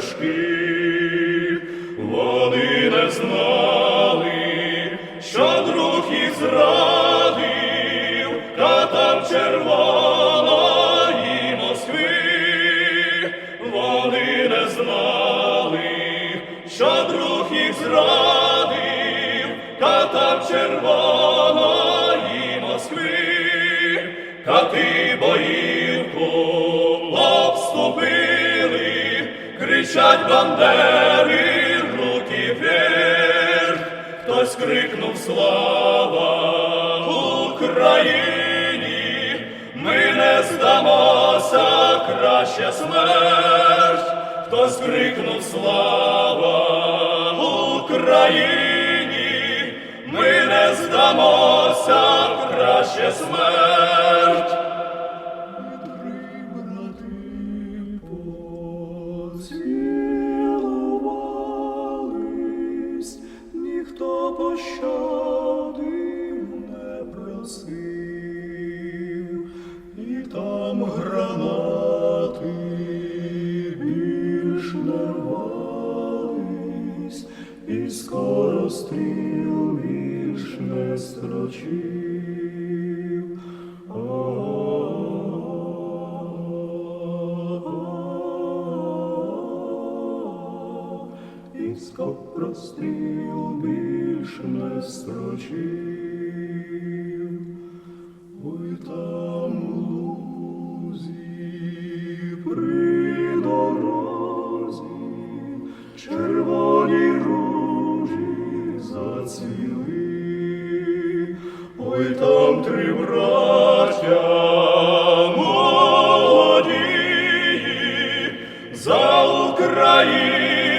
стежки, вони не знали, що друг їх зрадив, катар червоної Москви, вони не знали, що друг їх зрадив, катар червоної Москви, Кати боївку обступив кричать бандери, руки вверх. Хтось крикнув слава Україні, ми не здамося, краще смерть. Хтось крикнув слава Україні, ми не здамося, краще смерть. Пощади не просив, і там гранати більш не рвались, і скоро стріл більш не строчив. Скоро стріл строчив. Ой там лузі червоні ружі зацвіли. Ой там три за Україну